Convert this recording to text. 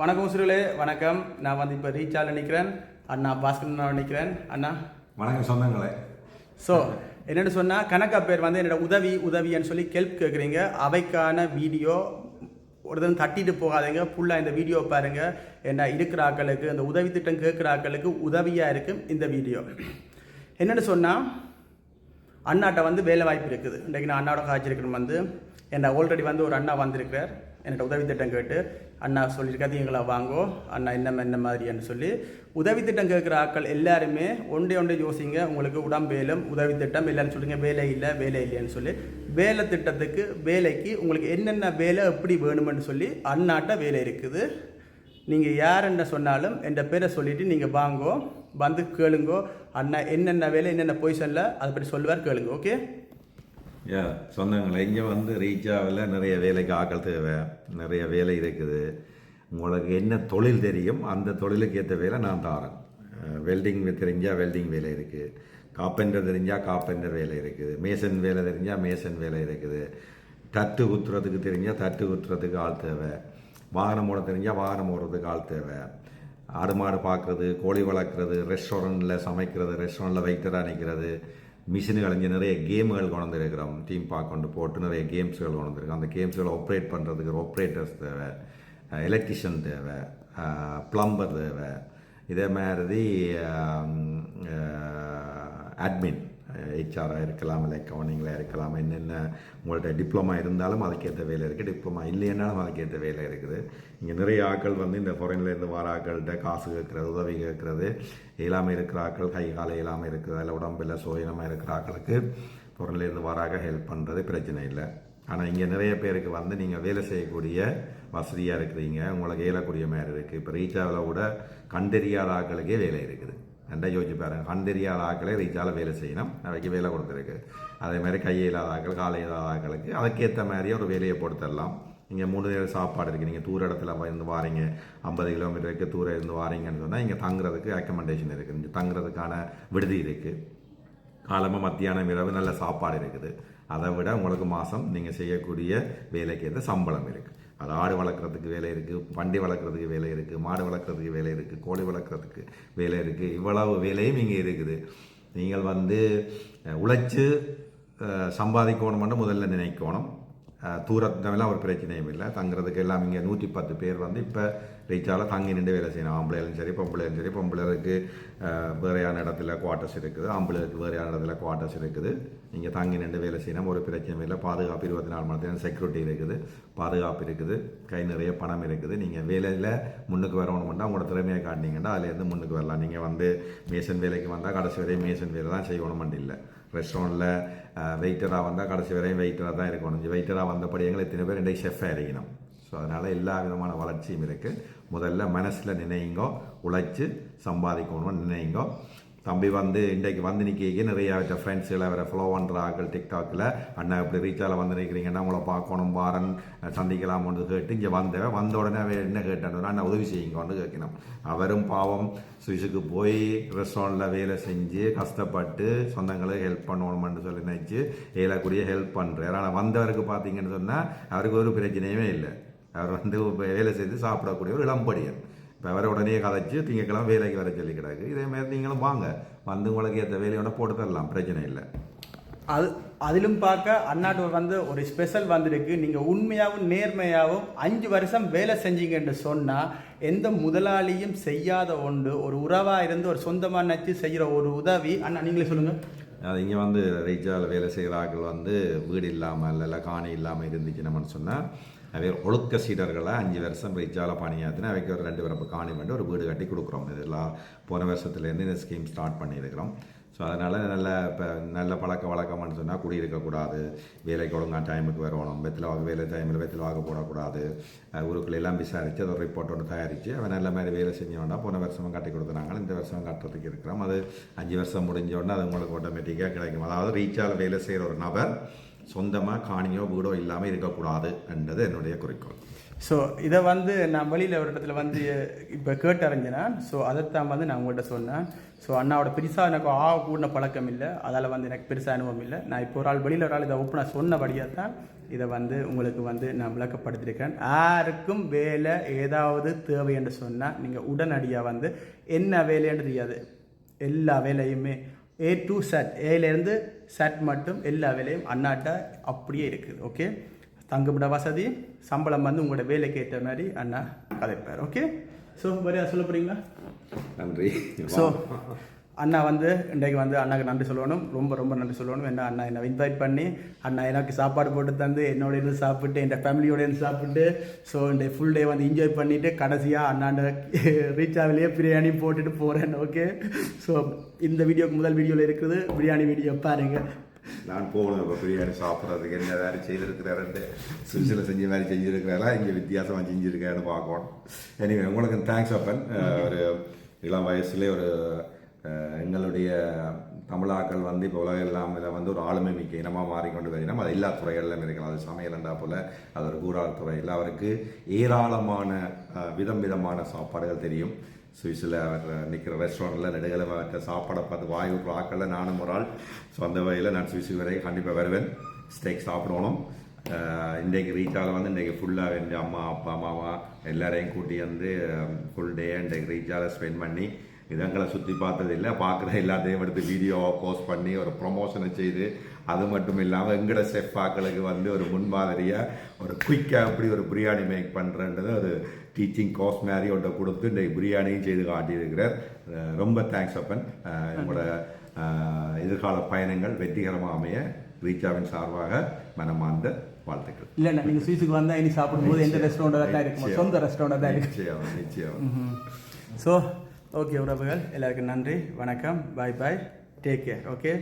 வணக்கம் உசுர்களே வணக்கம். நான் வந்து இப்போ ரீச்சால் நிற்கிறேன் அண்ணா பாஸ்கர் நான் நிற்கிறேன் அண்ணா. வணக்கம் சொந்தங்களே. ஸோ என்னென்னு சொன்னால் கணக்கா பேர் வந்து என்னோட உதவி உதவின்னு சொல்லி கெல்ப் கேட்குறீங்க. அவைக்கான வீடியோ ஒரு தடவை தட்டிட்டு போகாதீங்க. ஃபுல்லாக இந்த வீடியோ பாருங்க. என்ன இருக்கிற ஆட்களுக்கு இந்த உதவி திட்டம் கேட்குற ஆட்களுக்கு உதவியாக இருக்கும் இந்த வீடியோ. என்னென்னு சொன்னால் அண்ணாட்ட வந்து வேலை வாய்ப்பு இருக்குது. இன்றைக்கு நான் அண்ணாவோட காய்ச்சிருக்கணும் வந்து. என்ன ஆல்ரெடி வந்து ஒரு அண்ணா வந்திருக்கிறார். என்கிட்ட உதவி திட்டம் கேட்டு அண்ணா சொல்லியிருக்காது எங்களை வாங்கோ. அண்ணா என்ன என்ன மாதிரின்னு சொல்லி உதவி திட்டம் கேட்குற ஆட்கள் எல்லாருமே ஒன்றே ஒன்றே யோசிங்க. உங்களுக்கு உடம்பேலும் உதவி திட்டம் இல்லைன்னு சொல்லுங்க. வேலை இல்லை வேலை இல்லைன்னு சொல்லி வேலை திட்டத்துக்கு வேலைக்கு உங்களுக்கு என்னென்ன வேலை எப்படி வேணுமென்னு சொல்லி அண்ணாட்ட வேலை இருக்குது. நீங்கள் யார் என்ன சொன்னாலும் என்ற பேரை சொல்லிவிட்டு நீங்கள் வாங்கோ. வந்து கேளுங்கோ. அண்ணா என்னென்ன வேலை என்னென்ன பொசிஷனில் அதை பற்றி சொல்லுவார் கேளுங்க. ஓகே? யா சொன்னாங்களே இங்கே வந்து ரீச்சாவில் நிறைய வேலைக்கு ஆக்கள் தேவை நிறைய வேலை இருக்குது. உங்களுக்கு என்ன தொழில் தெரியும் அந்த தொழிலுக்கு ஏற்ற வேலை நான் தாரேன். வெல்டிங் தெரிஞ்சால் வெல்டிங் வேலை இருக்குது காப்பெண்டர் தெரிஞ்சால் காப்பெண்டர் வேலை இருக்குது. மேசன் வேலை தெரிஞ்சால் மேசன் வேலை இருக்குது. தட்டு குத்துறதுக்கு தெரிஞ்சால் தட்டு குத்துறதுக்கு ஆள் தேவை. வாகனம் ஓட தெரிஞ்சால் வாகனம் ஓடுறதுக்கு ஆள் தேவை. ஆடு மாடு பார்க்குறது கோழி வளர்க்குறது ரெஸ்டாரண்ட்டில் சமைக்கிறது ரெஸ்டாரண்ட்டில் வெயிட்டராக நிற்கிறது மிஷினுகள் இங்கே நிறைய கேமுகள் கொண்டு வந்திருக்கிறோம். டீம் பார்க் கொண்டு போட்டு நிறைய கேம்ஸ்கள் கொண்டு வந்திருக்கோம் அந்த கேம்ஸ்களை ஆப்ரேட் பண்ணுறதுக்கு ஆப்ரேட்டர்ஸ் தேவை. எலக்ட்ரிஷியன் தேவை. ப்ளம்பர் தேவை. இதே மாதிரி அட்மின் ஹெச்ஆராக இருக்கலாம் இல்லை அக்கௌண்டிங்கில் இருக்கலாம் என்னென்ன உங்கள்கிட்ட டிப்ளமா இருந்தாலும் அதுக்கேற்ற வேலை இருக்குது டிப்ளமா இல்லைன்னாலும் அதுக்கேற்ற வேலை இருக்குது. இங்கே நிறைய ஆட்கள் வந்து இந்த ஃபாரின்லேருந்து வர ஆட்கள்கிட்ட காசு கேட்குறது உதவி கேட்குறது. இயலாமல் இருக்கிற ஆட்கள் கை காலை இயலாமல் இருக்கிறது இல்லை உடம்பில் சுயனமாக இருக்கிற ஆட்களுக்கு ஃபாரின்லேருந்து வராக ஹெல்ப் பண்ணுறது பிரச்சனை இல்லை. ஆனால் இங்கே நிறைய பேருக்கு வந்து நீங்கள் வேலை செய்யக்கூடிய வசதியாக இருக்கிறீங்க. உங்களுக்கு இயலக்கூடிய மாதிரி இருக்குது இப்போ ரீச்சாவில் கூட கண்டறியாத ஆட்களுக்கே வேலை இருக்குது. ரெண்டா யோசிச்சு பாருங்க. கண்டறியாத ஆட்களே ரீச்சால வேலை செய்யணும். அவைக்கு வேலை கொடுத்துருக்கு. அதே மாதிரி கையை இல்லாத ஆக்கள் காலை இல்லாத ஆக்களுக்கு அதுக்கேற்ற மாதிரியே ஒரு வேலையை போட்டுத்தரலாம் இங்கே மூணு நேரம் சாப்பாடு இருக்குது நீங்கள் தூர இடத்துல இருந்து வாரீங்க. ஐம்பது கிலோமீட்டருக்கு தூரம் இருந்து வாரீங்கன்னு சொன்னால் இங்கே தங்குறதுக்கு அக்கமெண்டேஷன் இருக்குது இங்கே தங்குறதுக்கான விடுதி இருக்குது காலமாக மத்தியானம் இரவு நல்ல சாப்பாடு இருக்குது. அதை விட உங்களுக்கு மாதம் நீங்கள் செய்யக்கூடிய வேலைக்கு ஏற்ற சம்பளம் இருக்குது அது ஆடு வளர்க்குறதுக்கு வேலை இருக்குது பண்டி வளர்க்குறதுக்கு வேலை இருக்குது மாடு வளர்க்குறதுக்கு வேலை இருக்குது கோழி வளர்க்குறதுக்கு வேலை இருக்குது இவ்வளவு வேலையும் இங்கே இருக்குது. நீங்கள் வந்து உழைச்சி உழைச்சு அஹ், சம்பாதிக்கணும்னு முதல்ல நினைக்கணும். தூரத்தெல்லாம் ஒரு பிரச்சனையும் இல்லை. தங்குறதுக்கு எல்லாம் இங்கே நூற்றி பத்து பேர் வந்து இப்போ ரீச்சால் தங்கி நின்று வேலை செய்யணும். ஆம்பளையிலும் சரி பொம்பளையும் சரி பொம்பளைக்கு வேறையான இடத்துல குவார்ட்டர்ஸ் இருக்குது. ஆம்பளைக்கு வேறையான இடத்துல குவார்ட்டர்ஸ் இருக்குது. நீங்கள் தங்கி நின்று வேலை செய்யணும். ஒரு பிரச்சனையும் இல்லை. பாதுகாப்பு இருபத்தி நாலு மணி நேரம் செக்யூரிட்டி இருக்குது. பாதுகாப்பு இருக்குது. கை நிறைய பணம் இருக்குது. நீங்கள் வேலையில் முன்னுக்கு வரணும்னா உங்களோட திறமையை காட்டினீங்கன்னா அதுலேருந்து முன்னுக்கு வரலாம். நீங்கள் வந்து மேசன் வேலைக்கு வந்தால் கடைசி வரையும் மேசன் வேலை தான் செய்யணும்னு இல்லை. ரெஸ்டாரண்ட்டில் வெயிட்டராக வந்தால் கடைசி வரையும் வெயிட்டராக தான் இருக்கணும். வெயிட்டராக வந்தபடி எங்களை இத்தனை பேர்? இன்றைக்கு ஷெஃபாக இருக்கணும். ஸோ அதனால் எல்லா விதமான வளர்ச்சியும் இருக்குது முதல்ல மனசில் நினைங்கோ உழைச்சி சம்பாதிக்கணும்னு நினைங்கோ தம்பி வந்து இன்றைக்கு வந்து நிற்க நிறையா அவற்ற ஃப்ரெண்ட்ஸில் வேறு ஃபாலோ பண்ணுறாங்கள் டிக்டாக்கில் அண்ணா இப்படி ரீச்சால் வந்து நிற்கிறீங்கன்னா உங்களை பார்க்கணும் வாரன் சந்திக்கலாம்னு கேட்டு இங்கே வந்தவன் வந்த உடனே அவன் என்ன கேட்டான் அண்ணா உதவி செய்யுங்கன்னு கேட்கணும். அவரும் பாவம் சுவிஸுக்கு போய் ரெஸ்டாரண்ட்டில் வேலை செஞ்சு கஷ்டப்பட்டு சொந்தங்களுக்கு ஹெல்ப் பண்ணணும்னு சொல்லி நினச்சி ஏலக்கூடிய ஹெல்ப் பண்ணுறாரு ஆனால் வந்தவருக்கு பார்த்தீங்கன்னு சொன்னால் அவருக்கு ஒரு பிரச்சனையுமே இல்லை. அவர் வந்து வேலை செய்து சாப்பிடக்கூடிய ஒரு இளம்படியன். இப்போ அவரை உடனே கதைச்சு திங்கக்கிழமை வேலைக்கு வர சொல்லி கிடக்கு இதே மாதிரி நீங்களும் வாங்க. வந்து உங்களுக்கு ஏற்ற வேலையோட போட்டு தரலாம். பிரச்சனை இல்லை. அது அதிலும் பார்க்க அண்ணாட்டு வந்து ஒரு ஸ்பெஷல் வந்திருக்கு. நீங்கள் உண்மையாகவும் நேர்மையாகவும் அஞ்சு வருஷம் வேலை செஞ்சீங்கன்னு சொன்னால் எந்த முதலாளியும் செய்யாத ஒன்று ஒரு உறவாக இருந்து ஒரு சொந்தமாக நினச்சி செய்கிற ஒரு உதவி. அண்ணா நீங்களே சொல்லுங்கள் அது இங்கே வந்து ரீச்சாவில் வேலை செய்கிற ஆட்கள் வந்து வீடு இல்லாமல் இல்லை காணி இல்லாமல் இருந்துச்சு நம்மன்னு சொன்னால் அவர் ஒழுக்க சீடர்களை அஞ்சு வருஷம் ரீச்சாவில் பணியாத்தினா அவைக்கு ஒரு ரெண்டு பிறப்பு காணி பண்ணி ஒரு வீடு கட்டி கொடுக்குறோம். இதெல்லாம் போன வருஷத்துலேருந்து இந்த ஸ்கீம் ஸ்டார்ட் பண்ணியிருக்கிறோம். ஸோ அதனால் நல்ல இப்போ நல்ல பழக்க வழக்கம்னு சொன்னால் குடியிருக்கக்கூடாது வேலைக்கு ஒழுங்கா டைமுக்கு வரணும் வெத்தில் வாங்க வேலை டைமில் வெத்தில் வாங்க போடக்கூடாது. அஹ் ஊருக்குள்ள எல்லாம் விசாரித்து அதை ஒரு ரிப்போர்ட் ஒன்று தயாரித்து அவன் நல்ல மாதிரி வேலை செஞ்சோன்னா போன வருஷமும் கட்டி கொடுத்துனாங்க இந்த வருஷம் கட்டுறதுக்கு இருக்கிறோம். அது அஞ்சு வருஷம் முடிஞ்சோடனே அது உங்களுக்கு ஆட்டோமேட்டிக்காக கிடைக்கும். அதாவது ரீச்சால் வேலை செய்கிற ஒரு நபர் சொந்தமாக காணியோ வீடோ இல்லாமல் இருக்கக்கூடாது என்றது என்னுடைய குறிக்கோள். ஸோ இதை வந்து நான் வெளியில் ஒரு இடத்துல வந்து இப்போ கேட்டறிஞ்சினேன் ஸோ அதைத்தான் வந்து நான் உங்கள்கிட்ட சொன்னேன். ஸோ அண்ணாவோட பெருசாக எனக்கு ஆ கூடின பழக்கம் இல்லை. அதால் வந்து எனக்கு பெருசாக அனுபவம் இல்லை. நான் இப்போ ஒரு ஆள் வெளியில் ஒரு ஆள் இதை ஓப்பனாக சொன்னபடியாக தான் இதை வந்து உங்களுக்கு வந்து நான் விளக்கப்படுத்தியிருக்கேன். யாருக்கும் வேலை ஏதாவது தேவை என்று சொன்னால் நீங்கள் உடனடியாக வந்து என்ன வேலைன்னு தெரியாது. எல்லா வேலையுமே ஏ டு செட் ஏலேருந்து செட் மட்டும் எல்லா வேலையும் அண்ணாட்ட அப்படியே இருக்குது ஓகே தங்குமிட வசதி சம்பளம் வந்து உங்களோட வேலைக்கு ஏற்ற மாதிரி அண்ணா கதைப்பார் ஓகே ஸோ வேறு சொல்ல போகிறீங்களா நன்றி. ஸோ அண்ணா வந்து இன்றைக்கு வந்து அண்ணாக்கு நன்றி சொல்லணும். ரொம்ப ரொம்ப நன்றி சொல்லணும். என்ன அண்ணா என்னை இன்வைட் பண்ணி அண்ணா எனக்கு சாப்பாடு போட்டு தந்து என்னோட இருந்து சாப்பிட்டு என் ஃபேமிலியோட இருந்து சாப்பிட்டு ஸோ இந்த ஃபுல் டே வந்து என்ஜாய் பண்ணிவிட்டு கடைசியாக அண்ணாண்ட ரீச் ஆகலையே பிரியாணி போட்டுட்டு போகிறேன் ஓகே ஸோ இந்த வீடியோக்கு முதல் வீடியோவில் இருக்குது. பிரியாணி வீடியோ பாருங்கள் நான் போகணும் இப்போ பிரியாணி சாப்பிட்றதுக்கு. என்ன வேறு செய்திருக்கிறாருன்ட்டு. சுவிட்சில் செஞ்ச மாதிரி செஞ்சுருக்கிறாரா? இங்கே வித்தியாசமாக செஞ்சுருக்காருன்னு பார்க்கணும். எனிவே உங்களுக்கு தேங்க்ஸ் அப்பன். ஒரு இளம் வயசுலேயே ஒரு எங்களுடைய தமிழாக்கள் வந்து இப்போ உலகம் இல்லாமல் வந்து ஒரு ஆளுமை மிக்க இனமாக மாறிக்கொண்டு வருகிறோம் அது எல்லா துறைகளிலும் இருக்கலாம். அது சமையலண்டா போல் அது ஒரு கூறார் துறையில். அவருக்கு ஏராளமான விதம் விதமான சாப்பாடுகள் தெரியும். சுவிஸில் அவர் நிற்கிற ரெஸ்டாரண்ட்டில் நெடுகளை அவர்கிட்ட சாப்பாடை பார்த்து வாயு விட்ற ஆக்களில் நானும் ஒரு ஆள். ஸோ அந்த வகையில் நான் சுவிஸ் வரை கண்டிப்பாக வருவேன். ஸ்டேக் சாப்பிடணும். அஹ் இன்றைக்கு ரீச்சால் வந்து இன்றைக்கு ஃபுல்லாக என் அம்மா அப்பா அம்மாவா எல்லாரையும் கூட்டி வந்து ஃபுல் டே இன்றைக்கு ரீச்சால் ஸ்பெண்ட் பண்ணி இடங்களை சுற்றி பார்த்தது இல்லை. பார்க்குற எல்லாத்தையும் எடுத்து வீடியோவை போஸ்ட் பண்ணி ஒரு ப்ரொமோஷனை செய்து அது மட்டும் இல்லாமல் எங்கட செஃப் ஆக்களுக்கு வந்து ஒரு முன்மாதிரியாக ஒரு குயிக்காக எப்படி ஒரு பிரியாணி மேக் பண்ணுறன்றது ஒரு டீச்சிங் கோர்ஸ் மாதிரி ஒன்றை கொடுத்து இன்றைக்கு பிரியாணியும் செய்து காட்டியிருக்கிறார். ரொம்ப தேங்க்ஸ் அப்பன். உங்களோட எதிர்கால பயணங்கள் வெற்றிகரமாக அமைய ரீச்சாவின் சார்பாக மனமார்ந்த வாழ்த்துக்கள். இல்லைண்ணா நீங்கள் ஸ்வீஸுக்கு வந்தால் இனி சாப்பிடும்போது எந்த ரெஸ்டாரண்ட்டாக தான் இருக்கும்? சொந்த ரெஸ்டாரண்ட்டாக தான் இருக்கும் நிச்சயம். நிச்சயம் ஸோ ஓகே உறவுகள் எல்லாருக்கும் நன்றி வணக்கம் bye bye take care okay